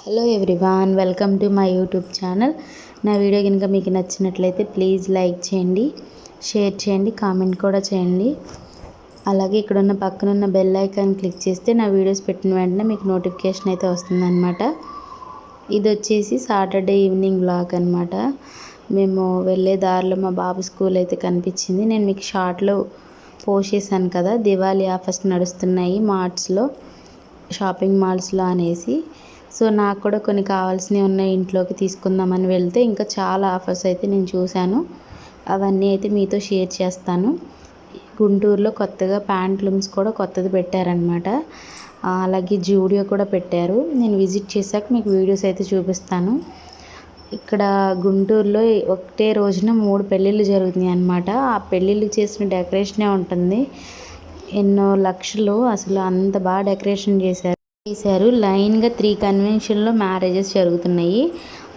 Hello everyone welcome to my YouTube channel. నా video కనుక మీకు నచ్చినట్లయితే ప్లీజ్ లైక్ చేయండి షేర్ చేయండి కామెంట్ కూడా చేయండి. అలాగే ఇక్కడ ఉన్న పక్కన ఉన్న బెల్ ఐకాన్ క్లిక్ చేస్తే నా వీడియోస్ పెట్టిన వెంటనే మీకు నోటిఫికేషన్ అయితే వస్తుందన్నమాట. ఇది వచ్చేసి సాటర్డే ఈవినింగ్ బ్లాగ్ అనమాట మేము వెళ్ళే దారిలో మా బాబు స్కూల్ అయితే కనిపించింది. నేను మీకు షార్ట్లో పోస్ట్ చేశాను కదా దివాళీ ఆఫర్స్ నడుస్తున్నాయి మార్ట్స్లో షాపింగ్ మాల్స్లో అనేసి. సో నాకు కూడా కొన్ని కావాల్సినవి ఉన్నాయి ఇంట్లోకి తీసుకుందామని వెళ్తే ఇంకా చాలా ఆఫర్స్ అయితే నేను చూశాను. అవన్నీ అయితే మీతో షేర్ చేస్తాను. గుంటూరులో కొత్తగా ప్యాంట్లూమ్స్ కూడా కొత్తది పెట్టారనమాట అలాగే జూడియో కూడా పెట్టారు. నేను విజిట్ చేశాక మీకు వీడియోస్ అయితే చూపిస్తాను. ఇక్కడ గుంటూరులో ఒకటే రోజున మూడు పెళ్ళిళ్ళు జరుగుతున్నాయి అనమాట ఆ పెళ్ళిళ్ళు చేసిన డెకరేషనే ఉంటుంది. ఎన్నో లక్షలు అసలు అంత బాగా డెకరేషన్ చేశారు. చేశారు లైన్గా త్రీ కన్వెన్షన్లో మ్యారేజెస్ జరుగుతున్నాయి.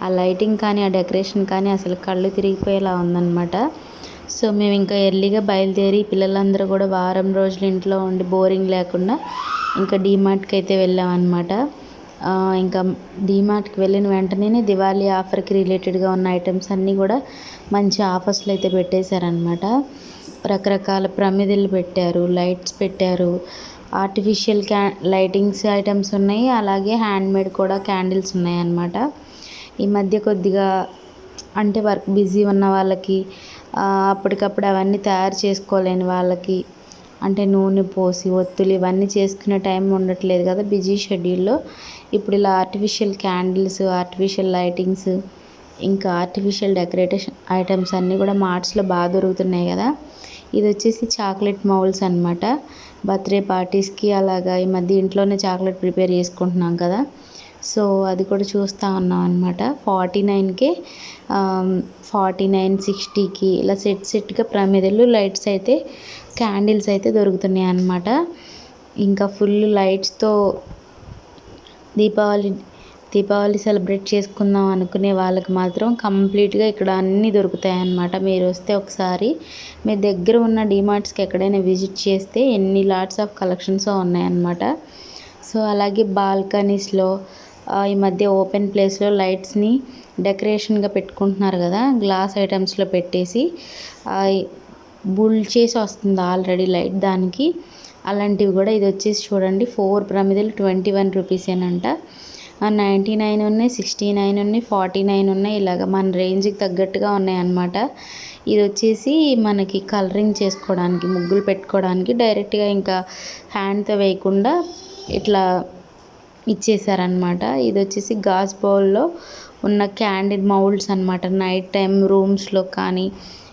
ఆ లైటింగ్ కానీ ఆ డెకరేషన్ కానీ అసలు కళ్ళు తిరిగిపోయేలా ఉందన్నమాట. సో మేము ఇంకా ఎర్లీగా బయలుదేరి పిల్లలందరూ కూడా వారం రోజులు ఇంట్లో ఉండి బోరింగ్ లేకుండా ఇంకా డీమార్ట్కి అయితే వెళ్ళామన్నమాట. ఇంకా డీమార్ట్కి వెళ్ళిన వెంటనే దివాళీ ఆఫర్కి రిలేటెడ్గా ఉన్న ఐటమ్స్ అన్నీ కూడా మంచి ఆఫర్స్లో అయితే పెట్టేశారనమాట రకరకాల ప్రమిదలు పెట్టారు లైట్స్ పెట్టారు. ఆర్టిఫిషియల్ క్యా లైటింగ్స్ ఐటమ్స్ ఉన్నాయి అలాగే హ్యాండ్మేడ్ కూడా క్యాండిల్స్ ఉన్నాయి అన్నమాట ఈ మధ్య కొద్దిగా అంటే వర్క్ బిజీ ఉన్న వాళ్ళకి అప్పటికప్పుడు అవన్నీ తయారు చేసుకోలేని వాళ్ళకి అంటే నూనె పోసి ఒత్తులు ఇవన్నీ చేసుకునే టైం ఉండట్లేదు కదా బిజీ షెడ్యూల్లో. ఇప్పుడు ఇలా ఆర్టిఫిషియల్ క్యాండిల్స్ ఆర్టిఫిషియల్ లైటింగ్స్ ఇంకా ఆర్టిఫిషియల్ డెకరేటేషన్ ఐటమ్స్ అన్నీ కూడా మార్ట్స్లో బాగా దొరుకుతున్నాయి కదా. ఇది వచ్చేసి చాక్లెట్ మౌల్స్ అనమాట బర్త్డే పార్టీస్కి అలాగా ఈ మధ్య ఇంట్లోనే చాక్లెట్ ప్రిపేర్ చేసుకుంటున్నాం కదా. సో అది కూడా చూస్తూ ఉన్నాం అనమాట ఫార్టీ నైన్కే ఫార్టీ నైన్ సిక్స్టీకి ఇలా సెట్ సెట్గా ప్రమిదలు లైట్స్ అయితే క్యాండిల్స్ అయితే దొరుకుతున్నాయి అన్నమాట ఇంకా ఫుల్ లైట్స్తో దీపావళి దీపావళి సెలబ్రేట్ చేసుకుందాం అనుకునే వాళ్ళకి మాత్రం కంప్లీట్గా ఇక్కడ అన్నీ దొరుకుతాయి అన్నమాట మీరు వస్తే ఒకసారి మీ దగ్గర ఉన్న డిమార్ట్స్కి ఎక్కడైనా విజిట్ చేస్తే ఎన్ని లాట్స్ ఆఫ్ కలెక్షన్స్ ఉన్నాయన్నమాట. సో అలాగే బాల్కనీస్లో ఈ మధ్య ఓపెన్ ప్లేస్లో లైట్స్ని డెకరేషన్గా పెట్టుకుంటున్నారు కదా గ్లాస్ ఐటమ్స్లో పెట్టేసి బుల్ చేసి వస్తుంది ఆల్రెడీ లైట్ దానికి. అలాంటివి కూడా ఇది వచ్చేసి చూడండి ఫోర్ ప్రమిదలు ట్వంటీ వన్ రూపీసేనంట. నైంటీ నైన్ ఉన్నాయి సిక్స్టీ నైన్ ఉన్నాయి ఫార్టీ నైన్ ఉన్నాయి ఇలాగ మన రేంజ్కి తగ్గట్టుగా ఉన్నాయి అన్నమాట. ఇది వచ్చేసి మనకి కలరింగ్ చేసుకోవడానికి ముగ్గులు పెట్టుకోవడానికి డైరెక్ట్గా ఇంకా హ్యాండ్తో వేయకుండా ఇట్లా ఇచ్చేసారనమాట ఇది వచ్చేసి గాజ్ బౌల్లో ఉన్న క్యాండిడ్ మౌల్డ్స్ అనమాట నైట్ టైం రూమ్స్లో కానీ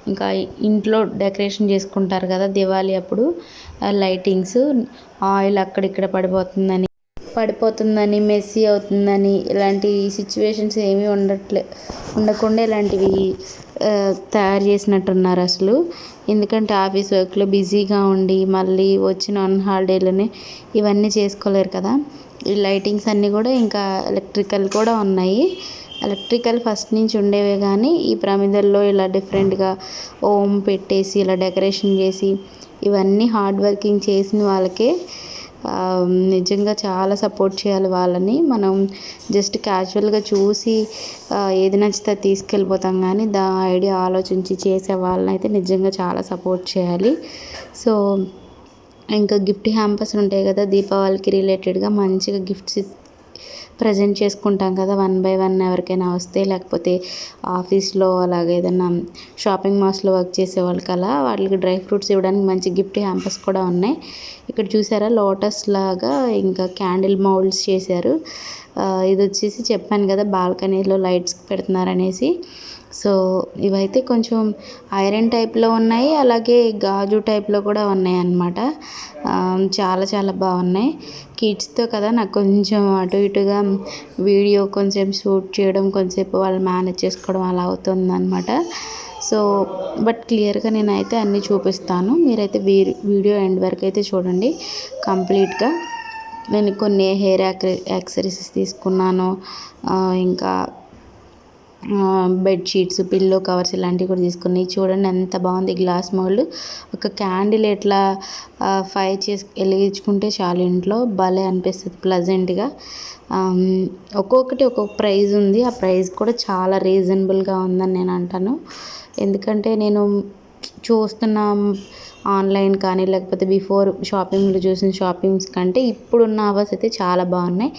ఇంకా ఇంట్లో డెకరేషన్ చేసుకుంటారు కదా దివాళీ అప్పుడు లైటింగ్స్ ఆయిల్ అక్కడిక్కడ పడిపోతుందని పడిపోతుందని మెస్సీ అవుతుందని ఇలాంటి సిచ్యువేషన్స్ ఏమీ ఉండట్లే ఉండకుండా ఇలాంటివి తయారు చేసినట్టున్నారు అసలు. ఎందుకంటే ఆఫీస్ వర్క్లో బిజీగా ఉండి మళ్ళీ వచ్చిన వన్ హాలిడేలోనే ఇవన్నీ చేసుకోలేరు కదా. ఈ లైటింగ్స్ అన్నీ కూడా ఇంకా ఎలక్ట్రికల్ కూడా ఉన్నాయి. ఎలక్ట్రికల్ ఫస్ట్ నుంచి ఉండేవే కానీ ఈ ప్రమిదల్లో ఇలా డిఫరెంట్గా ఓం పెట్టేసి ఇలా డెకరేషన్ చేసి ఇవన్నీ హార్డ్ వర్కింగ్ చేసిన వాళ్ళకే నిజంగా చాలా సపోర్ట్ చేయాలి వాళ్ళని. మనం జస్ట్ క్యాజువల్గా చూసి ఏది నచ్చితే తీసుకెళ్ళిపోతాం కానీ దా ఐడియా ఆలోచించి చేసే వాళ్ళని అయితే నిజంగా చాలా సపోర్ట్ చేయాలి. సో ఇంకా గిఫ్ట్ హ్యాంపర్స్ ఉంటాయి కదా దీపావళికి రిలేటెడ్గా మంచిగా గిఫ్ట్స్ ప్రజెంట్ చేసుకుంటాం కదా వన్ బై వన్ ఎవరికైనా వస్తే లేకపోతే ఆఫీస్లో అలాగే ఏదైనా షాపింగ్ మాల్స్లో వర్క్ చేసే వాళ్ళకి అలా వాళ్ళకి డ్రై ఫ్రూట్స్ ఇవ్వడానికి మంచి గిఫ్ట్ హ్యాంపర్స్ కూడా ఉన్నాయి. ఇక్కడ చూసారా లోటస్ లాగా ఇంకా క్యాండిల్ మౌల్డ్స్ చేశారు. ఇది వచ్చేసి చెప్పాను కదా బాల్కనీలో లైట్స్ పెడుతున్నారనేసి. సో ఇవైతే కొంచెం ఐరన్ టైప్లో ఉన్నాయి అలాగే గాజు టైప్లో కూడా ఉన్నాయి అన్నమాట చాలా చాలా బాగున్నాయి. కిడ్స్తో కదా నాకు కొంచెం అటు ఇటుగా వీడియో కొంచెం షూట్ చేయడం కొంచెంసేపు వాళ్ళు మేనేజ్ చేసుకోవడం అలా అవుతుందన్నమాట. సో బట్ క్లియర్గా నేనైతే అన్నీ చూపిస్తాను. మీరైతే వీడియో ఎండ్ వరకు అయితే చూడండి కంప్లీట్గా. నేను కొన్ని హెయిర్ యాక్సరీస్ తీసుకున్నాను. ఇంకా బెడ్షీట్స్ పిల్లో కవర్స్ ఇలాంటివి కూడా తీసుకున్నాయి. చూడండి ఎంత బాగుంది గ్లాస్ మోల్డ్ ఒక క్యాండిల్ ఎట్లా ఫైర్ చేసి వెలిగించుకుంటే చాలు ఇంట్లో. భలే అనిపిస్తుంది ప్లజెంట్గా ఒక్కొక్కటి ఒక్కొక్క ప్రైజ్ ఉంది. ఆ ప్రైస్ కూడా చాలా రీజనబుల్గా ఉందని నేను అంటాను. ఎందుకంటే నేను చూస్తున్న ఆన్లైన్ కానీ లేకపోతే బిఫోర్ షాపింగ్లో చూసిన షాపింగ్స్ కంటే ఇప్పుడున్న అవర్స్ అయితే చాలా బాగున్నాయి.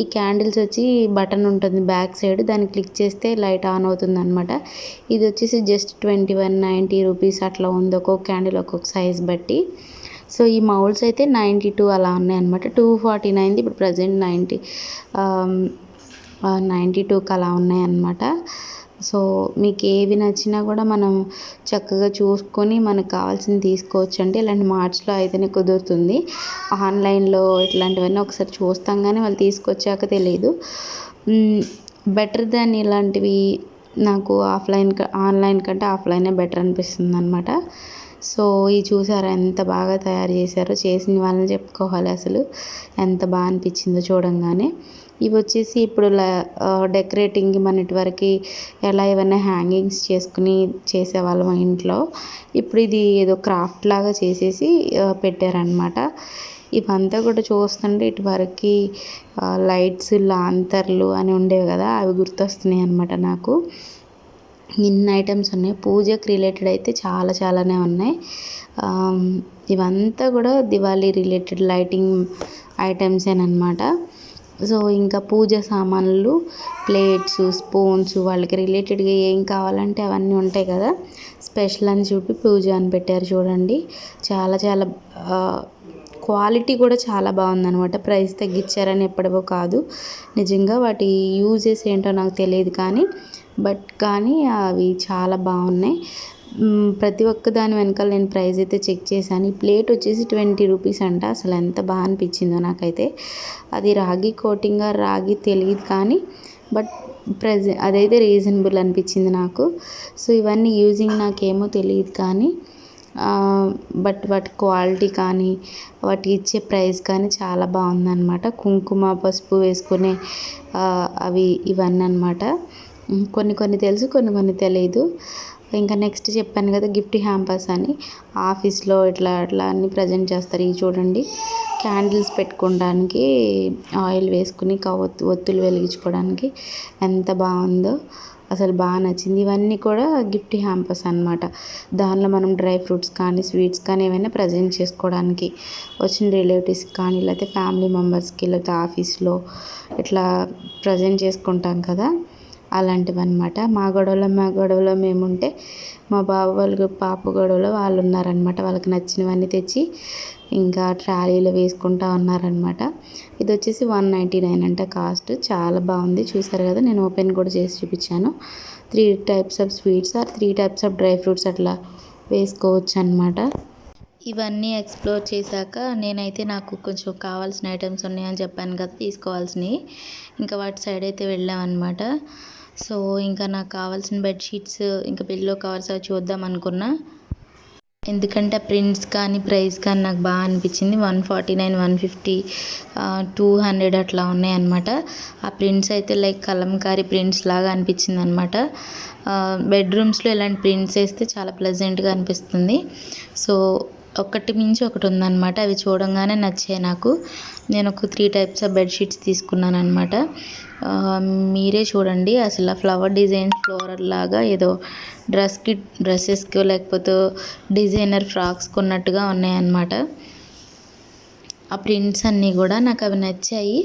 ఈ క్యాండిల్స్ వచ్చి బటన్ ఉంటుంది బ్యాక్ సైడ్ దాన్ని క్లిక్ చేస్తే లైట్ ఆన్ అవుతుంది అనమాట ఇది వచ్చేసి just twenty one ninety rupees అట్లా ఉంది ఒక్కొక్క క్యాండిల్ ఒక్కొక్క సైజ్ బట్టి. సో ఈ మౌల్స్ అయితే నైంటీ టూ అలా ఉన్నాయి అనమాట టూ ఫార్టీ నైన్ది ఇప్పుడు ప్రజెంట్ నైంటీ నైంటీ టూకి అలా ఉన్నాయి సో మీకు ఏవి నచ్చినా కూడా మనం చక్కగా చూసుకొని మనకు కావాల్సింది తీసుకోవచ్చు అంటే ఇలాంటి మార్ట్స్లో అయితేనే కుదురుతుంది. ఆన్లైన్లో ఇట్లాంటివన్నీ ఒకసారి చూస్తాం కానీ వాళ్ళు తీసుకొచ్చాక తెలియదు బెటర్ దాన్ ఇలాంటివి నాకు ఆఫ్లైన్ ఆన్లైన్ కంటే ఆఫ్లైనే బెటర్ అనిపిస్తుంది అనమాట సో ఇది చూసారా ఎంత బాగా తయారు చేశారో చేసిన వాళ్ళని చెప్పుకోవాలి అసలు. ఎంత బాగా అనిపించిందో చూడంగానే. ఇవి వచ్చేసి ఇప్పుడు డెకరేటింగ్ మన వరకు ఎలా ఏమైనా హ్యాంగింగ్స్ చేసుకుని చేసేవాళ్ళం ఇంట్లో. ఇప్పుడు ఇది ఏదో క్రాఫ్ట్ లాగా చేసేసి పెట్టారనమాట ఇవంతా కూడా చూస్తుంటే ఇటువరకు లైట్స్ లాంతర్లు అని ఉండేవి కదా అవి గుర్తొస్తున్నాయి అనమాట నాకు. ఇన్ని ఐటమ్స్ ఉన్నాయి. పూజకి రిలేటెడ్ అయితే చాలా చాలానే ఉన్నాయి. ఇవంతా కూడా దివాళీ రిలేటెడ్ లైటింగ్ ఐటమ్సేనమాట సో ఇంకా పూజ సామాన్లు ప్లేట్స్ స్పూన్స్ వాళ్ళకి రిలేటెడ్గా ఏం కావాలంటే అవన్నీ ఉంటాయి కదా. స్పెషల్ అని చూపి పూజ అని పెట్టారు చూడండి. చాలా చాలా క్వాలిటీ కూడా చాలా బాగుందనమాట ప్రైస్ తగ్గించారని ఎప్పటివో కాదు. నిజంగా వాటి యూజెస్ ఏంటో నాకు తెలియదు కానీ బట్ కానీ అవి చాలా బాగున్నాయి. ప్రతి ఒక్క దాని వెనకాల నేను ప్రైస్ అయితే చెక్ చేశాను. ఈ ప్లేట్ వచ్చేసి ట్వంటీ రూపీస్ అంట. అసలు ఎంత బాగా అనిపించిందో నాకైతే. అది రాగి కోటింగ్ రాగి తెలియదు కానీ బట్ ప్రెజె అదైతే రీజనబుల్ అనిపించింది నాకు. సో ఇవన్నీ యూజింగ్ నాకేమో తెలియదు కానీ బట్ వాటి క్వాలిటీ కానీ వాటికి ఇచ్చే ప్రైస్ కానీ చాలా బాగుందన్నమాట. కుంకుమ పసుపు వేసుకునే అవి ఇవన్నీ అనమాట కొన్ని కొన్ని తెలుసు కొన్ని కొన్ని తెలియదు ఇంకా నెక్స్ట్ చెప్పాను కదా గిఫ్ట్ హ్యాంపర్స్ అని. ఆఫీస్లో ఇట్లా అట్లా అన్ని ప్రజెంట్ చేస్తారు. ఇవి చూడండి. క్యాండిల్స్ పెట్టుకోవడానికి ఆయిల్ వేసుకుని కవత్తు ఒత్తులు వెలిగించుకోవడానికి ఎంత బాగుందో అసలు బాగా నచ్చింది. ఇవన్నీ కూడా గిఫ్ట్ హ్యాంపర్స్ అనమాట దానిలో మనం డ్రై ఫ్రూట్స్ కానీ స్వీట్స్ కానీ ఏమైనా ప్రజెంట్ చేసుకోవడానికి వచ్చిన రిలేటివ్స్కి కానీ లేకపోతే ఫ్యామిలీ మెంబర్స్కి లేకపోతే ఆఫీస్లో ఇట్లా ప్రజెంట్ చేసుకుంటాం కదా. అలాంటివన్నమాట. మా గొడవలో మా గొడవలో మేము ఉంటే మా బావ వాళ్ళు పాప గొడవలో వాళ్ళు ఉన్నారనమాట వాళ్ళకి నచ్చినవన్నీ తెచ్చి ఇంకా ట్రాలీలో వేసుకుంటా ఉన్నారనమాట ఇది వచ్చేసి వన్ నైంటీ నైన్ అంట కాస్ట్. చాలా బాగుంది. చూసారు కదా నేను ఓపెన్ కూడా చేసి చూపించాను. Three types of sweets or three types of dry fruits అట్లా వేసుకోవచ్చు అనమాట ఇవన్నీ ఎక్స్ప్లోర్ చేశాక నేనైతే నాకు కొంచెం కావాల్సిన ఐటమ్స్ ఉన్నాయని చెప్పాను కదా తీసుకోవాల్సినవి. ఇంకా వాటి సైడ్ అయితే వెళ్ళామన్నమాట. సో ఇంకా నాకు కావాల్సిన బెడ్షీట్స్ ఇంకా పిల్లో కవర్స్ అవి చూద్దాం అనుకున్నా. ఎందుకంటే ప్రింట్స్ కానీ ప్రైస్ కానీ నాకు బాగా అనిపించింది. One forty nine one fifty two hundred అట్లా ఉన్నాయన్నమాట ఆ ప్రింట్స్ అయితే లైక్ కలంకారీ ప్రింట్స్ లాగా అనిపించింది అనమాట బెడ్రూమ్స్లో ఇలాంటి ప్రింట్స్ వేస్తే చాలా ప్లెజెంట్గా అనిపిస్తుంది. సో ఒకటి మించి ఒకటి ఉందన్నమాట. అవి చూడంగానే నచ్చాయి నాకు. నేను ఒక త్రీ టైప్స్ ఆఫ్ బెడ్షీట్స్ తీసుకున్నాను అనమాట మీరే చూడండి. అసలు ఫ్లవర్ డిజైన్ ఫ్లోరల్ లాగా ఏదో డ్రెస్కి డ్రెస్సెస్కి లేకపోతే డిజైనర్ ఫ్రాక్స్కి ఉన్నట్టుగా ఉన్నాయన్నమాట. ఆ ప్రింట్స్ అన్నీ కూడా నాకు అవి నచ్చాయి.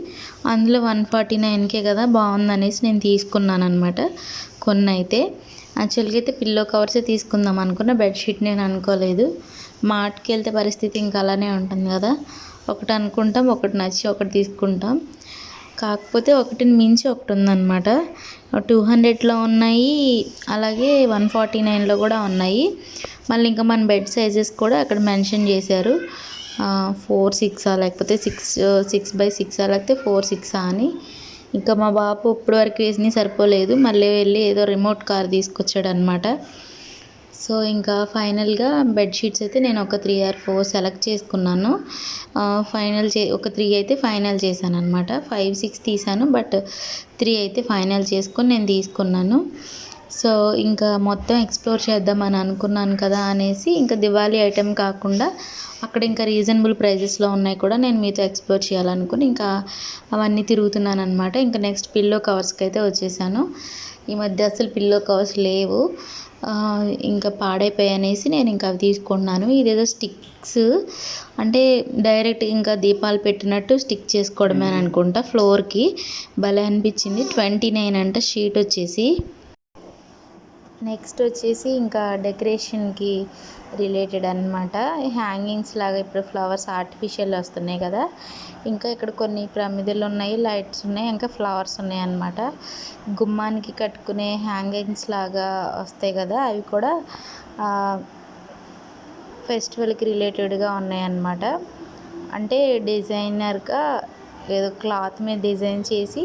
అందులో వన్ ఫార్టీ నైన్కే కదా బాగుందనేసి నేను తీసుకున్నాను అనమాట కొన్ని అయితే యాక్చువల్గా అయితే పిల్లో కవర్సే తీసుకుందాం అనుకున్న. బెడ్షీట్ నేను అనుకోలేదు. మార్ట్కి వెళ్తే పరిస్థితి ఇంకా అలానే ఉంటుంది కదా. ఒకటి అనుకుంటాం ఒకటి నచ్చి ఒకటి తీసుకుంటాం. కాకపోతే ఒకటిని మించి ఒకటి ఉందన్నమాట. టూ హండ్రెడ్లో ఉన్నాయి అలాగే వన్ ఫార్టీ నైన్లో కూడా ఉన్నాయి. మళ్ళీ ఇంకా మన బెడ్ సైజెస్ కూడా అక్కడ మెన్షన్ చేశారు. ఫోర్ సిక్సా లేకపోతే సిక్స్ సిక్స్ బై సిక్సా లేకపోతే ఫోర్ సిక్సా అని. ఇంకా మా బాబు ఇప్పటివరకు వేసినవి సరిపోలేదు. మళ్ళీ వెళ్ళి ఏదో రిమోట్ కార్ తీసుకొచ్చాడు అనమాట సో ఇంకా ఫైనల్గా బెడ్షీట్స్ అయితే నేను ఒక త్రీ ఆర్ ఫోర్ సెలెక్ట్ చేసుకున్నాను. ఫైనల్ చే ఒక త్రీ అయితే ఫైనల్ చేశాను అనమాట ఫైవ్ సిక్స్ తీసాను బట్ త్రీ అయితే ఫైనల్ చేసుకొని నేను తీసుకున్నాను. సో ఇంకా మొత్తం ఎక్స్ప్లోర్ చేద్దామని అనుకున్నాను కదా అనేసి ఇంకా దివాళీ ఐటెం కాకుండా అక్కడ ఇంకా రీజనబుల్ ప్రైజెస్లో ఉన్నాయి కూడా నేను మీతో ఎక్స్ప్లోర్ చేయాలనుకుని ఇంకా అవన్నీ తిరుగుతున్నాను అనమాట ఇంకా నెక్స్ట్ పిల్లో కవర్స్కి అయితే వచ్చేసాను. ఈ మధ్య అసలు పిల్లో కవర్స్ లేవు. ఇంకా పాడైపోయాయి అనేసి నేను ఇంకా అవి తీసుకున్నాను. ఇదేదో స్టిక్స్. అంటే డైరెక్ట్ ఇంకా దీపాలు పెట్టినట్టు స్టిక్ చేసుకోవడమే అనుకుంటా. ఫ్లోర్కి. భలే అనిపించింది. ట్వంటీ నైన్ అంట షీట్ వచ్చేసి. నెక్స్ట్ వచ్చేసి ఇంకా డెకరేషన్కి రిలేటెడ్ అనమాట హ్యాంగింగ్స్ లాగా ఇప్పుడు ఫ్లవర్స్ ఆర్టిఫిషియల్ వస్తున్నాయి కదా. ఇంకా ఇక్కడ కొన్ని ప్రమిదలు ఉన్నాయి లైట్స్ ఉన్నాయి ఇంకా ఫ్లవర్స్ ఉన్నాయి అన్నమాట. గుమ్మానికి కట్టుకునే హ్యాంగింగ్స్ లాగా వస్తాయి కదా అవి కూడా ఫెస్టివల్కి రిలేటెడ్గా ఉన్నాయి అన్నమాట. అంటే డిజైనర్గా ఏదో క్లాత్ మీద డిజైన్ చేసి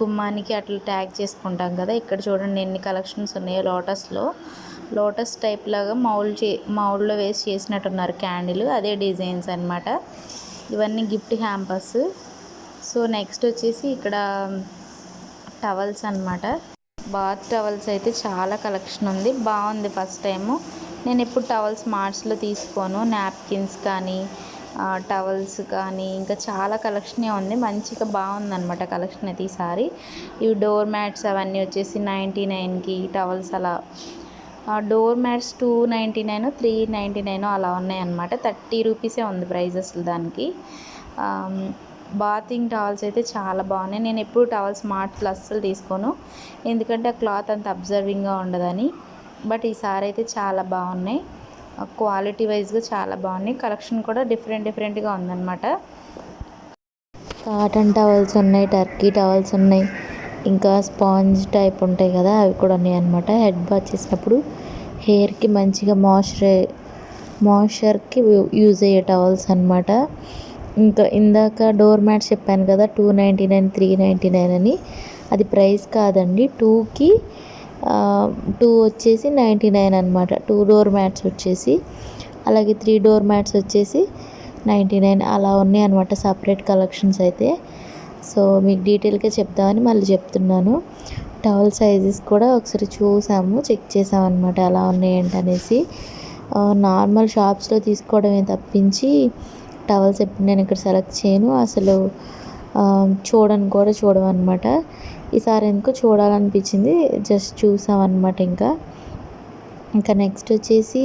గుమ్మానికి అట్లా ట్యాగ్ చేసుకుంటాం కదా. ఇక్కడ చూడండి ఎన్ని కలెక్షన్స్ ఉన్నాయో లోటస్లో. లోటస్ టైప్ లాగా మౌల్ చే మౌల్లో వేసి చేసినట్టున్నారు క్యాండిల్. అదే డిజైన్స్ అనమాట ఇవన్నీ గిఫ్ట్ హ్యాంపర్స్. సో నెక్స్ట్ వచ్చేసి ఇక్కడ టవల్స్ అనమాట బాత్ టవల్స్ అయితే చాలా కలెక్షన్ ఉంది. బాగుంది ఫస్ట్ టైము. నేను ఎప్పుడు టవల్స్ మార్ట్స్లో తీసుకోను. నాప్కిన్స్ కానీ టవల్స్ కానీ ఇంకా చాలా కలెక్షనే ఉంది. మంచిగా బాగుందనమాట కలెక్షన్ అయితే ఈసారి ఇవి డోర్ మ్యాట్స్ అవన్నీ వచ్చేసి నైంటీ నైన్కి టవల్స్ అలా. Door mats two ninety nine three ninety nine అలా ఉన్నాయన్నమాట. థర్టీ రూపీసే ఉంది ప్రైస్ అసలు దానికి. బాతింగ్ టవల్స్ అయితే చాలా బాగున్నాయి. నేను ఎప్పుడు టవల్స్ మార్ట్స్లో అస్సలు తీసుకోను. ఎందుకంటే ఆ క్లాత్ అంత అబ్జర్వింగ్గా ఉండదని. బట్ ఈసారి అయితే చాలా బాగున్నాయి. క్వాలిటీ వైజ్గా చాలా బాగున్నాయి. కలెక్షన్ కూడా డిఫరెంట్ డిఫరెంట్గా ఉందన్నమాట. కాటన్ టవల్స్ ఉన్నాయి టర్కీ టవల్స్ ఉన్నాయి ఇంకా స్పాంజ్ టైప్ ఉంటాయి కదా అవి కూడా ఉన్నాయి అనమాట హెడ్ బాత్ చేసినప్పుడు హెయిర్కి మంచిగా మాయిశ్చరై మాయిశ్చర్కి యూజ్ అయ్యే టవల్స్ అనమాట ఇంకా ఇందాక డోర్ మ్యాట్స్ చెప్పాను కదా two ninety nine three ninety nine అని. అది ప్రైస్ కాదండి టూకి టూ వచ్చేసి నైంటీ నైన్ అనమాట టూ డోర్ మ్యాట్స్ వచ్చేసి అలాగే త్రీ డోర్ మ్యాట్స్ వచ్చేసి నైంటీ నైన్ అలా ఉన్నాయి అనమాట సపరేట్ కలెక్షన్స్ అయితే. సో మీకు డీటెయిల్గా చెప్దామని మళ్ళీ చెప్తున్నాను. టవల్ సైజెస్ కూడా ఒకసారి చూసాము చెక్ చేసామన్నమాట ఎలా ఉన్నాయి ఏంటనేసి నార్మల్ షాప్స్లో తీసుకోవడమే తప్పించి టవల్స్ ఎప్పుడు నేను ఇక్కడ సెలెక్ట్ చేయను. అసలు చూడను కూడా చూడమన్నమాట ఈసారి ఎందుకో చూడాలనిపించింది. జస్ట్ చూసామన్నమాట ఇంకా. ఇంకా నెక్స్ట్ వచ్చేసి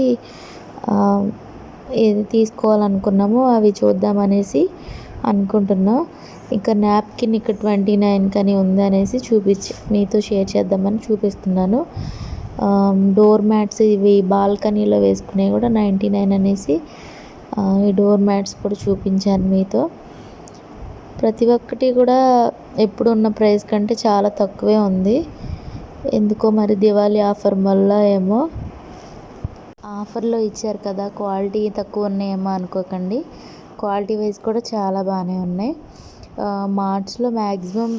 ఏది తీసుకోవాలనుకున్నామో అవి చూద్దామనేసి అనుకుంటున్నాం. ఇంకా నాప్కిన్ ఇక్కడ ట్వంటీ నైన్ కానీ ఉందనేసి చూపించి మీతో షేర్ చేద్దామని చూపిస్తున్నాను. డోర్ మ్యాట్స్ ఇవి బాల్కనీలో వేసుకునేవి కూడా నైంటీ నైన్ అనేసి ఈ డోర్ మ్యాట్స్ కూడా చూపించాను మీతో. ప్రతి ఒక్కటి కూడా ఎప్పుడు ఉన్న ప్రైస్ కంటే చాలా తక్కువే ఉంది. ఎందుకో మరి దివాళీ ఆఫర్ వల్ల ఏమో. ఆఫర్లో ఇచ్చారు కదా క్వాలిటీ తక్కువ ఉన్నాయేమో అనుకోకండి. క్వాలిటీ వైజ్ కూడా చాలా బాగానే ఉన్నాయి. మార్ట్స్లో మ్యాక్సిమం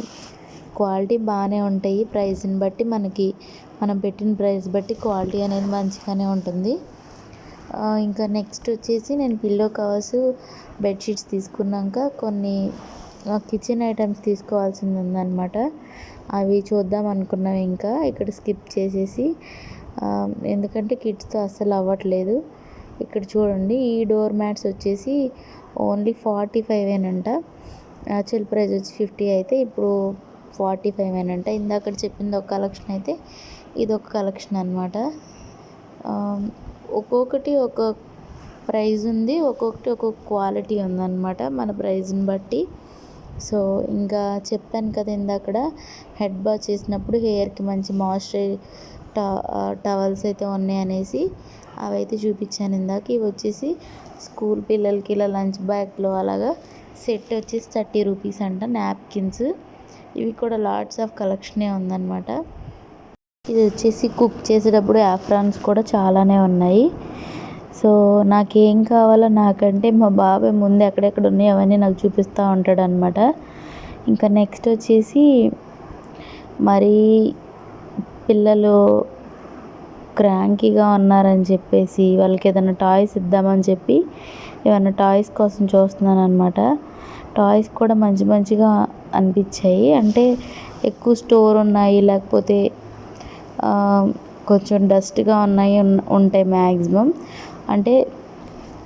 క్వాలిటీ బాగానే ఉంటాయి. ప్రైస్ని బట్టి మనకి మనం పెట్టిన ప్రైస్ బట్టి క్వాలిటీ అనేది మంచిగానే ఉంటుంది. ఇంకా నెక్స్ట్ వచ్చేసి నేను పిల్లో కవర్స్ బెడ్షీట్స్ తీసుకున్నాక కొన్ని కిచెన్ ఐటమ్స్ తీసుకోవాల్సింది ఉందన్నమాట అవి చూద్దాం అనుకున్నాం ఇంకా. ఇక్కడ స్కిప్ చేసేసి ఎందుకంటే కిడ్స్తో అస్సలు అవ్వట్లేదు. ఇక్కడ చూడండి ఈ డోర్ మ్యాట్స్ వచ్చేసి ఓన్లీ ఫార్టీ ఫైవ్ ఏనంట యాక్చువల్ ప్రైస్ వచ్చి ఫిఫ్టీ అయితే ఇప్పుడు ఫార్టీ ఫైవ్ ఏనంట ఇందాక చెప్పింది ఒక కలెక్షన్ అయితే ఇది ఒక కలెక్షన్ అనమాట ఒక్కొక్కటి ఒక ప్రైజ్ ఉంది ఒక్కొక్కటి ఒక్కొక్క క్వాలిటీ ఉందన్నమాట మన ప్రైజ్ని బట్టి. సో ఇంకా చెప్పాను కదా ఇందాకడ హెడ్ బాత్ చేసినప్పుడు హెయిర్కి మంచి మాయిశ్చరై టవల్స్ అయితే ఉన్నాయి అనేసి అవి అయితే చూపించాను ఇందాక. ఇవి వచ్చేసి స్కూల్ పిల్లలకి ఇలా లంచ్ బ్యాగ్లో అలాగా సెట్ వచ్చేసి థర్టీ రూపీస్ అంట నాప్కిన్స్. ఇవి కూడా లాట్స్ ఆఫ్ కలెక్షనే ఉందన్నమాట. ఇది వచ్చేసి కుక్ చేసేటప్పుడు యాఫ్రాన్స్ కూడా చాలానే ఉన్నాయి. సో నాకేం కావాలో నాకంటే మా బాబాయ్ ముందు ఎక్కడెక్కడ ఉన్నాయో అవన్నీ నాకు చూపిస్తూ ఉంటాడు అనమాట ఇంకా నెక్స్ట్ వచ్చేసి మరి పిల్లలు క్రాంకీగా ఉన్నారని చెప్పేసి వాళ్ళకి ఏదైనా టాయ్స్ ఇద్దామని చెప్పి ఏమైనా టాయ్స్ కోసం చూస్తున్నాను అనమాట టాయ్స్ కూడా మంచి మంచిగా అనిపించాయి. అంటే ఎక్కువ స్టోర్ ఉన్నాయి లేకపోతే కొంచెం డస్ట్గా ఉన్నాయి ఉంటాయి మ్యాక్సిమం అంటే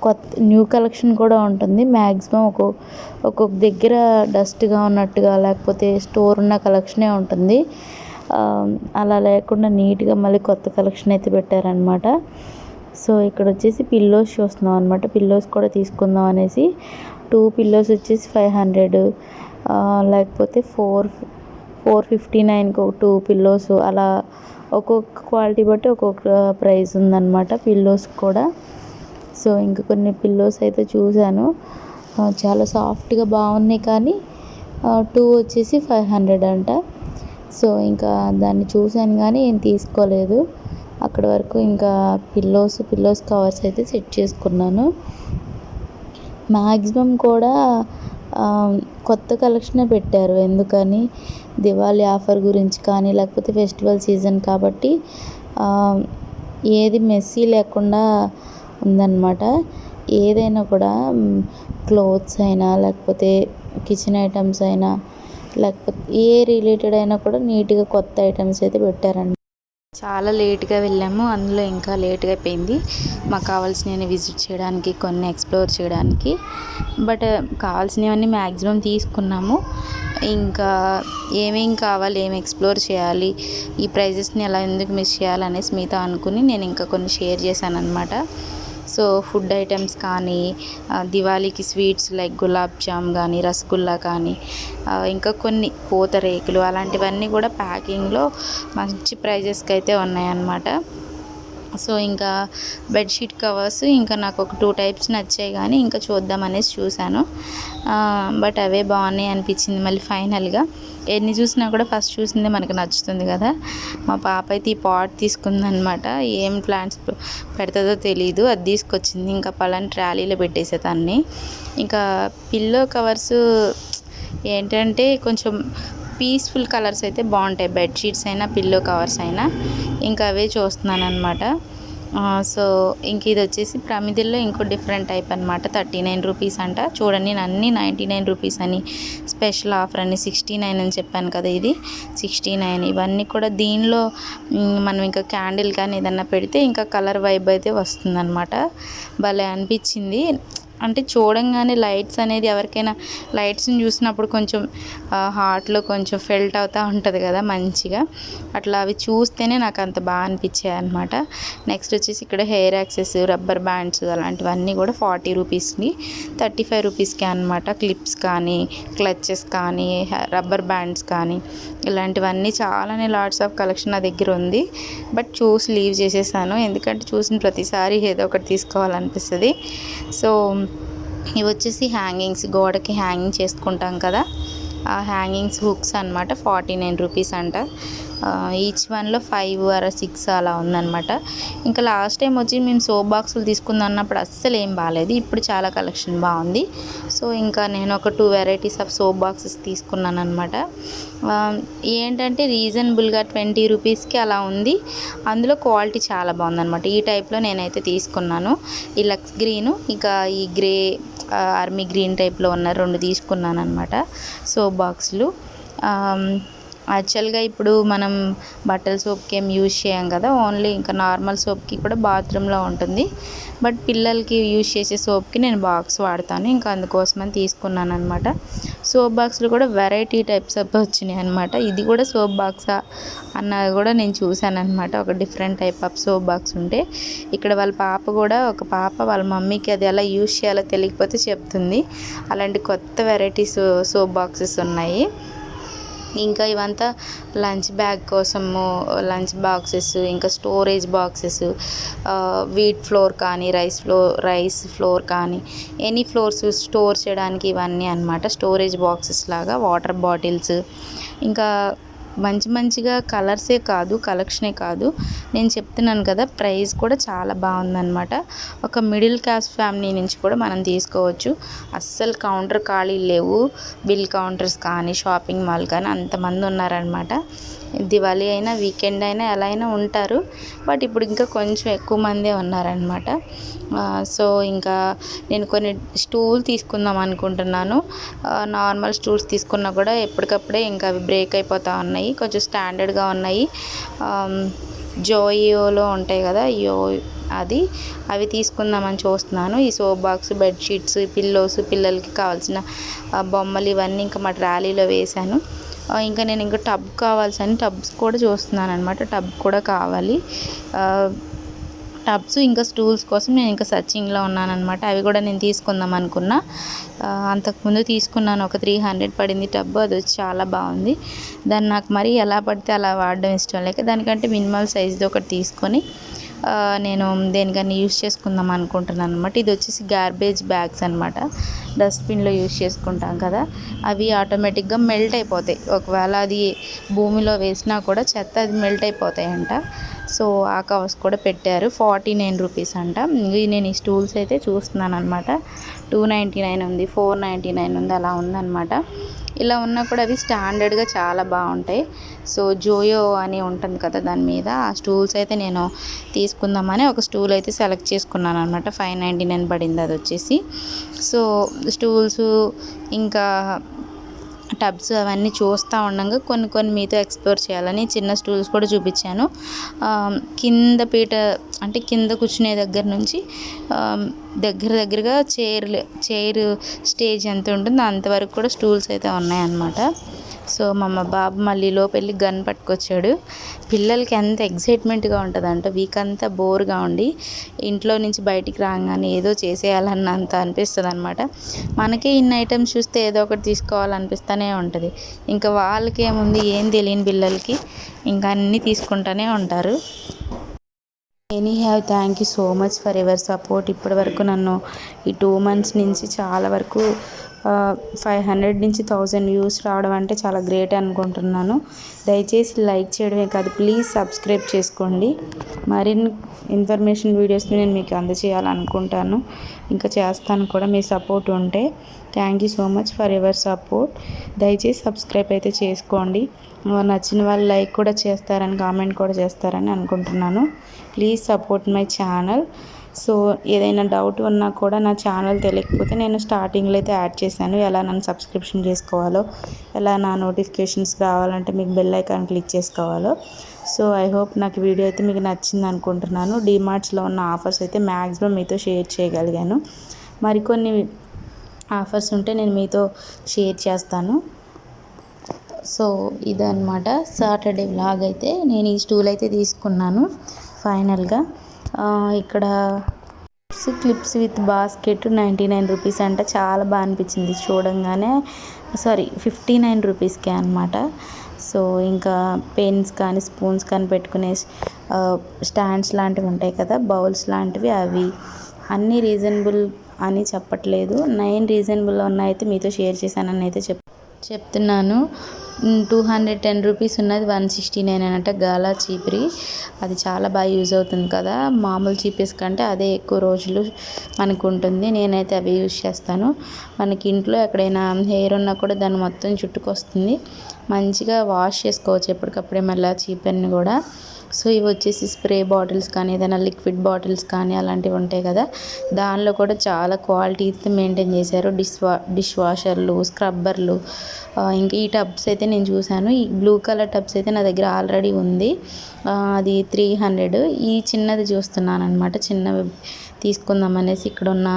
కొత్త న్యూ కలెక్షన్ కూడా ఉంటుంది. మ్యాక్సిమం ఒక్కో ఒక్కొక్క దగ్గర డస్ట్గా ఉన్నట్టుగా లేకపోతే స్టోర్ ఉన్న కలెక్షనే ఉంటుంది. అలా లేకుండా నీట్గా మళ్ళీ కొత్త కలెక్షన్ అయితే పెట్టారనమాట సో ఇక్కడ వచ్చేసి పిల్లోస్ చూస్తున్నాం అనమాట పిల్లోస్ కూడా తీసుకుందాం అనేసి. టూ పిల్లోస్ వచ్చేసి ఫైవ్ హండ్రెడ్ లేకపోతే ఫోర్ ఫోర్ ఫిఫ్టీ నైన్కి ఒక టూ పిల్లోస్ అలా ఒక్కొక్క క్వాలిటీ బట్టి ఒక్కొక్క ప్రైస్ ఉందన్నమాట పిల్లోస్ కూడా. సో ఇంకా కొన్ని పిల్లోస్ అయితే చూశాను. చాలా సాఫ్ట్గా బాగున్నాయి కానీ టూ వచ్చేసి ఫైవ్ హండ్రెడ్ అంట. సో ఇంకా దాన్ని చూశాను కానీ ఏం తీసుకోలేదు. అక్కడ వరకు ఇంకా పిల్లోస్ పిల్లోస్ కవర్స్ అయితే సెట్ చేసుకున్నాను. మ్యాక్సిమం కూడా కొత్త కలెక్షనే పెట్టారు. ఎందుకని? దివాళీ ఆఫర్ గురించి కానీ లేకపోతే ఫెస్టివల్ సీజన్ కాబట్టి ఏది మెస్సీ లేకుండా ఉందన్నమాట. ఏదైనా కూడా క్లోత్స్ అయినా లేకపోతే కిచెన్ ఐటమ్స్ అయినా లేకపోతే ఏ రిలేటెడ్ అయినా కూడా నీట్గా కొత్త ఐటమ్స్ అయితే పెట్టారండి చాలా లేట్గా వెళ్ళాము. అందులో ఇంకా లేట్గా అయిపోయింది. మాకు కావాల్సినవి విజిట్ చేయడానికి కొన్ని ఎక్స్ప్లోర్ చేయడానికి. బట్ కావాల్సినవన్నీ మ్యాక్సిమం తీసుకున్నాము. ఇంకా ఏమేం కావాలి ఏమి ఎక్స్ప్లోర్ చేయాలి ఈ ప్రైజెస్ని ఎలా ఎందుకు మిస్ చేయాలనేసి మీతో అనుకుని నేను ఇంకా కొన్ని షేర్ చేశాను అనమాట సో ఫుడ్ ఐటమ్స్ కానీ దివాళీకి స్వీట్స్ లైక్ గులాబ్ జామ్ కానీ రసగుల్లా కానీ ఇంకా కొన్ని పూతరేకులు అలాంటివన్నీ కూడా ప్యాకింగ్లో మంచి ప్రైజెస్కి అయితే ఉన్నాయన్నమాట. సో ఇంకా బెడ్షీట్ కవర్స్ ఇంకా నాకు ఒక టూ టైప్స్ నచ్చాయి కానీ ఇంకా చూద్దామనేసి చూశాను. బట్ అవే బాగున్నాయి అనిపించింది మళ్ళీ ఫైనల్గా. ఎన్ని చూసినా కూడా ఫస్ట్ చూసిందే మనకు నచ్చుతుంది కదా. మా పాప అయితే ఈ పాట్ తీసుకుందనమాట ఏం ప్లాంట్స్ పెడతదో తెలియదు అది తీసుకొచ్చింది. ఇంకా పలాని ట్రాలీలో పెట్టేసేదాన్ని ఇంకా పిల్లో కవర్స్ ఏంటంటే కొంచెం పీస్ఫుల్ కలర్స్ అయితే బాగుంటాయి. బెడ్షీట్స్ అయినా పిల్లో కవర్స్ అయినా. ఇంకా అవే చూస్తున్నాను అనమాట సో ఇంక ఇది వచ్చేసి ప్రమిదిల్లో ఇంకో డిఫరెంట్ టైప్ అనమాట థర్టీ నైన్ రూపీస్ అంట. చూడండి నేను అన్ని నైంటీ నైన్ రూపీస్ అని స్పెషల్ ఆఫర్ అని సిక్స్టీ నైన్ అని చెప్పాను కదా ఇది. సిక్స్టీ నైన్ ఇవన్నీ కూడా దీనిలో మనం ఇంకా క్యాండిల్ కానీ ఏదన్నా పెడితే ఇంకా కలర్ వైబ్ అయితే వస్తుందన్నమాట. భలే అనిపించింది. అంటే చూడంగానే లైట్స్ అనేది ఎవరికైనా లైట్స్ని చూసినప్పుడు కొంచెం హార్ట్లో కొంచెం ఫెల్ట్ అవుతూ ఉంటుంది కదా మంచిగా. అట్లా అవి చూస్తేనే నాకు అంత బాగా అనిపించాయి అనమాట నెక్స్ట్ వచ్చేసి ఇక్కడ హెయిర్ యాక్సెస్ రబ్బర్ బ్యాండ్స్ అలాంటివన్నీ కూడా ఫార్టీ రూపీస్ని థర్టీ ఫైవ్ రూపీస్కి అనమాట క్లిప్స్ కానీ క్లచెస్ కానీ రబ్బర్ బ్యాండ్స్ కానీ. ఇలాంటివన్నీ చాలానే లాట్స్ ఆఫ్ కలెక్షన్ నా దగ్గర ఉంది. బట్ చూసి లీవ్ చేసేసాను. ఎందుకంటే చూసిన ప్రతిసారి ఏదో ఒకటి తీసుకోవాలనిపిస్తుంది. సో ఇవి వచ్చేసి హ్యాంగింగ్స్ గోడకి హ్యాంగింగ్ చేసుకుంటాం కదా. ఆ హ్యాంగింగ్స్ హుక్స్ అనమాట ఫార్టీ నైన్ రూపీస్ అంట. ఈచ్ వన్లో ఫైవ్ ఆర్ సిక్స్ అలా ఉందన్నమాట. ఇంకా లాస్ట్ టైం వచ్చి మేము సోప్ బాక్సులు తీసుకుందాం అన్నప్పుడు అస్సలు ఏం బాగాలేదు ఇప్పుడు చాలా కలెక్షన్ బాగుంది. సో ఇంకా నేను ఒక two varieties of soap boxes తీసుకున్నాను అనమాట ఏంటంటే రీజనబుల్గా ట్వంటీ రూపీస్కి అలా ఉంది. అందులో క్వాలిటీ చాలా బాగుందన్నమాట. ఈ టైప్లో నేనైతే తీసుకున్నాను. ఈ లక్స్ గ్రీను ఇక ఈ గ్రే ఆర్మీ గ్రీన్ టైప్లో ఉన్న రెండు తీసుకున్నాను అనమాట సోప్ బాక్సులు యాక్చువల్గా ఇప్పుడు మనం బట్టల సోప్కి ఏం యూజ్ చేయం కదా ఓన్లీ ఇంకా నార్మల్ సోప్కి కూడా బాత్రూంలో ఉంటుంది. బట్ పిల్లలకి యూజ్ చేసే సోప్కి నేను బాక్స్ వాడతాను ఇంకా అందుకోసమని తీసుకున్నాను అనమాట సోప్ బాక్స్లు కూడా వెరైటీ టైప్స్ ఆఫ్ వచ్చినాయి అనమాట ఇది కూడా సోప్ బాక్సా అన్నది కూడా నేను చూశాను అనమాట ఒక different type of soap box ఉంటే. ఇక్కడ వాళ్ళ పాప కూడా ఒక పాప వాళ్ళ మమ్మీకి అది ఎలా యూజ్ చేయాలో తెలియకపోతే చెప్తుంది. అలాంటి కొత్త వెరైటీస్ సోప్ బాక్సెస్ ఉన్నాయి. ఇంకా ఇవంతా లంచ్ బ్యాగ్ కోసము లంచ్ బాక్సెస్ ఇంకా స్టోరేజ్ బాక్సెస్ వీట్ ఫ్లోర్ కానీ రైస్ ఫ్లోర్ రైస్ ఫ్లోర్ కానీ ఎనీ ఫ్లోర్స్ స్టోర్ చేయడానికి ఇవన్నీ అనమాట స్టోరేజ్ బాక్సెస్ లాగా వాటర్ బాటిల్స్ ఇంకా మంచి మంచిగా కలర్సే కాదు కలెక్షనే కాదు. నేను చెప్తున్నాను కదా ప్రైస్ కూడా చాలా బాగుందనమాట ఒక మిడిల్ క్లాస్ ఫ్యామిలీ నుంచి కూడా మనం తీసుకోవచ్చు. అస్సలు కౌంటర్ ఖాళీ లేవు. బిల్ కౌంటర్స్ కానీ షాపింగ్ మాల్ కానీ అంతమంది ఉన్నారనమాట దివాళీ అయినా వీకెండ్ అయినా ఎలా అయినా ఉంటారు. బట్ ఇప్పుడు ఇంకా కొంచెం ఎక్కువ మందే ఉన్నారనమాట సో ఇంకా నేను కొన్ని స్టూల్ తీసుకుందాం అనుకుంటున్నాను. నార్మల్ స్టూల్స్ తీసుకున్నా కూడా ఎప్పటికప్పుడే ఇంకా అవి బ్రేక్ అయిపోతూ ఉన్నాయి. కొంచెం స్టాండర్డ్గా ఉన్నాయి. జోయోలో ఉంటాయి కదా యో అది. అవి తీసుకుందామని చూస్తున్నాను. ఈ సోప్ బాక్స్ బెడ్షీట్స్ పిల్లోస్ పిల్లలకి కావాల్సిన బొమ్మలు ఇవన్నీ ఇంకా మా ట్రాలీలో వేశాను. ఇంకా నేను ఇంకా టబ్ కావాల్సిన టబ్స్ కూడా చూస్తున్నాను అనమాట టబ్ కూడా కావాలి. టబ్స్ ఇంకా స్టూల్స్ కోసం నేను ఇంకా సర్చింగ్లో ఉన్నానమాట అవి కూడా నేను తీసుకుందాం అనుకున్నా. అంతకుముందు తీసుకున్నాను. ఒక త్రీ హండ్రెడ్ పడింది టబ్ అది వచ్చి చాలా బాగుంది. దాన్ని నాకు మరి ఎలా పడితే అలా వాడడం ఇష్టం లేక దానికంటే మినిమల్ సైజ్ది ఒకటి తీసుకొని నేను దేనికన్నా యూస్ చేసుకుందాం అనుకుంటున్నాను అనమాట ఇది వచ్చేసి గార్బేజ్ బ్యాగ్స్ అనమాట డస్ట్బిన్లో యూస్ చేసుకుంటాం కదా. అవి ఆటోమేటిక్గా మెల్ట్ అయిపోతాయి. ఒకవేళ అది భూమిలో వేసినా కూడా చెత్త అది మెల్ట్ అయిపోతాయంట. సో ఆ కవర్స్ కూడా పెట్టారు. ఫార్టీ నైన్ రూపీస్ అంట. నేను ఈ స్టూల్స్ అయితే చూస్తున్నాను అనమాట టూ నైంటీ నైన్ ఉంది ఫోర్ నైంటీ నైన్ ఉంది అలా ఉందన్నమాట. ఇలా ఉన్నా కూడా అవి స్టాండర్డ్గా చాలా బాగుంటాయి. సో జోయో అని ఉంటుంది కదా దాని మీద. ఆ స్టూల్స్ అయితే నేను తీసుకుందామని ఒక స్టూల్ అయితే సెలెక్ట్ చేసుకున్నాను అనమాట ఫైవ్ నైంటీ నైన్ పడింది అది వచ్చేసి. సో స్టూల్స్ ఇంకా టబ్స్ అవన్నీ చూస్తూ ఉండగా కొన్ని కొన్ని మీతో ఎక్స్ప్లోర్ చేయాలని చిన్న స్టూల్స్ కూడా చూపించాను. కింద పీట అంటే కింద కూర్చునే దగ్గర నుంచి దగ్గర దగ్గరగా చైర్ చైర్ స్టేజ్ ఎంత ఉంటుందో అంతవరకు కూడా స్టూల్స్ అయితే ఉన్నాయన్నమాట. సో మా బాబు మళ్ళీ లోపెళ్ళి గన్ పట్టుకొచ్చాడు. పిల్లలకి ఎంత ఎగ్జైట్మెంట్గా ఉంటుందంట వీక్ అంతా బోర్గా ఉండి ఇంట్లో నుంచి బయటికి రాగానే ఏదో చేసేయాలన్నంత అనిపిస్తుంది అనమాట మనకే ఇన్ని ఐటమ్స్ చూస్తే ఏదో ఒకటి తీసుకోవాలనిపిస్తూనే ఉంటుంది. ఇంకా వాళ్ళకి ఏముంది ఏం తెలియని పిల్లలకి ఇంకా అన్నీ తీసుకుంటూనే ఉంటారు. Any have thank you so much for ever support. ఇప్పటి వరకు నన్ను ఈ టూ మంత్స్ నుంచి చాలా వరకు ఫైవ్ హండ్రెడ్ నుంచి థౌజండ్ వ్యూస్ రావడం అంటే చాలా గ్రేట్ అనుకుంటున్నాను. దయచేసి లైక్ చేయడమే కాదు ప్లీజ్ సబ్స్క్రైబ్ చేసుకోండి. మరిన్ని ఇన్ఫర్మేషన్ వీడియోస్ని నేను మీకు అందజేయాలనుకుంటాను ఇంకా చేస్తాను కూడా మీ సపోర్ట్ ఉంటే. Thank you so much for your support. దయచేసి సబ్స్క్రైబ్ అయితే చేసుకోండి. నచ్చిన వాళ్ళు లైక్ కూడా చేస్తారని కామెంట్ కూడా చేస్తారని అనుకుంటున్నాను. Please support my channel. So ఏదైనా డౌట్ ఉన్నా కూడా నా ఛానల్ తెలియకపోతే నేను స్టార్టింగ్లో అయితే యాడ్ చేశాను. ఎలా నన్ను సబ్స్క్రిప్షన్ చేసుకోవాలో ఎలా నా నోటిఫికేషన్స్ రావాలంటే మీకు బెల్ ఐకాన్ క్లిక్ చేసుకోవాలో. సో ఐ హోప్ నాకు వీడియో అయితే మీకు నచ్చింది అనుకుంటున్నాను. డిమార్ట్స్లో ఉన్న ఆఫర్స్ అయితే మ్యాక్సిమం మీతో షేర్ చేయగలిగాను. మరికొన్ని ఆఫర్స్ ఉంటే నేను మీతో షేర్ చేస్తాను. సో ఇదనమాట సాటర్డే వ్లాగ్ అయితే. నేను ఈ స్టూల్ అయితే తీసుకున్నాను ఫైనల్గా. ఇక్కడ clips with basket ninety nine rupees అంట. చాలా బాగా అనిపించింది చూడంగానే. సారీ ఫిఫ్టీ నైన్ రూపీస్కే అనమాట సో ఇంకా పెన్స్ కానీ స్పూన్స్ కానీ పెట్టుకునే స్టాండ్స్ లాంటివి ఉంటాయి కదా బౌల్స్ లాంటివి అవి. అన్నీ రీజనబుల్ అని చెప్పట్లేదు. నైన్ ఉన్న అయితే మీతో షేర్ చేశానని అయితే చెప్ చెప్తున్నాను. టూ హండ్రెడ్ టెన్ రూపీస్ ఉన్నది వన్ సిక్స్టీ నైన్ అనట గాలా చీపిరి. అది చాలా బాగా యూజ్ అవుతుంది కదా. మామూలు చీపీస్ కంటే అదే ఎక్కువ రోజులు మనకు ఉంటుంది. నేనైతే అవి యూజ్ చేస్తాను. మనకి ఇంట్లో ఎక్కడైనా హెయిర్ ఉన్నా కూడా దాన్ని మొత్తం చుట్టుకొస్తుంది. మంచిగా వాష్ చేసుకోవచ్చు ఎప్పటికప్పుడే మళ్ళీ చీపిరిని కూడా. సో ఇవి వచ్చేసి స్ప్రే బాటిల్స్ కానీ ఏదైనా లిక్విడ్ బాటిల్స్ కానీ అలాంటివి ఉంటాయి కదా. దానిలో కూడా చాలా క్వాలిటీ మెయింటైన్ చేశారు. డిష్ వా డిష్ వాషర్లు స్క్రబ్బర్లు ఇంకా ఈ టబ్స్ అయితే నేను చూశాను. ఈ బ్లూ కలర్ టబ్స్ అయితే నా దగ్గర ఆల్రెడీ ఉంది. అది త్రీ హండ్రెడ్. ఈ చిన్నది చూస్తున్నాను అనమాట చిన్నవి తీసుకుందాం అనేసి ఇక్కడ ఉన్న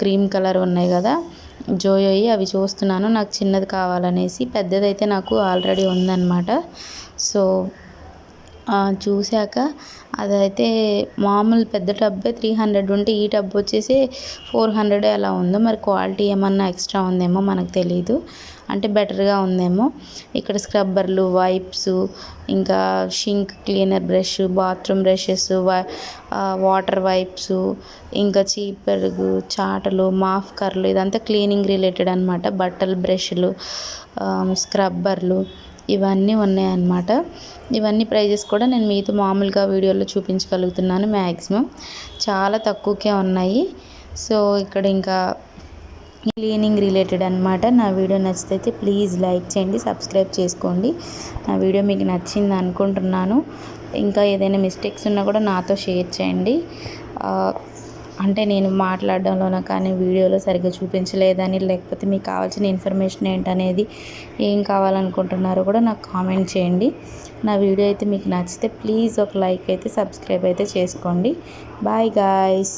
క్రీమ్ కలర్ ఉన్నాయి కదా. జోయోయి అవి చూస్తున్నాను. నాకు చిన్నది కావాలనేసి పెద్దదైతే నాకు ఆల్రెడీ ఉందన్నమాట. సో చూశాక అదైతే మామూలు పెద్ద టబ్బే త్రీ హండ్రెడ్ ఉంటే ఈ టబ్ వచ్చేసి ఫోర్ హండ్రెడ్ అలా ఉందో మరి క్వాలిటీ ఏమన్నా ఎక్స్ట్రా ఉందేమో మనకు తెలియదు అంటే బెటర్గా ఉందేమో. ఇక్కడ స్క్రబ్బర్లు వైప్స్ ఇంకా sink cleaner brush bathroom brushes water wipes ఇంకా చీపర్లు చాటలు మాఫ్ కర్లు ఇదంతా క్లీనింగ్ రిలేటెడ్ అనమాట బట్టలు బ్రష్లు స్క్రబ్బర్లు. ఇవన్నీ ఉన్నాయన్నమాట. ఇవన్నీ ప్రైజెస్ కూడా నేను మీతో మామూలుగా వీడియోలో చూపించగలుగుతున్నాను మ్యాక్సిమం చాలా తక్కువకే ఉన్నాయి. సో ఇక్కడ ఇంకా క్లీనింగ్ రిలేటెడ్ అనమాట నా వీడియో నచ్చితే ప్లీజ్ లైక్ చేయండి సబ్స్క్రైబ్ చేసుకోండి. నా వీడియో మీకు నచ్చింది అనుకుంటున్నాను. ఇంకా ఏదైనా మిస్టేక్స్ ఉన్నా కూడా నాతో షేర్ చేయండి. అంటే నేను మాట్లాడడంలోనో కానీ వీడియోలో సరిగ్గా చూపించలేదని లేకపోతే మీకు కావాల్సిన ఇన్ఫర్మేషన్ ఏంటనేది ఏం కావాలనుకుంటున్నారో కూడా నాకు కామెంట్ చేయండి. నా వీడియో అయితే మీకు నచ్చితే ప్లీజ్ ఒక లైక్ అయితే సబ్స్క్రైబ్ అయితే చేసుకోండి. Bye guys.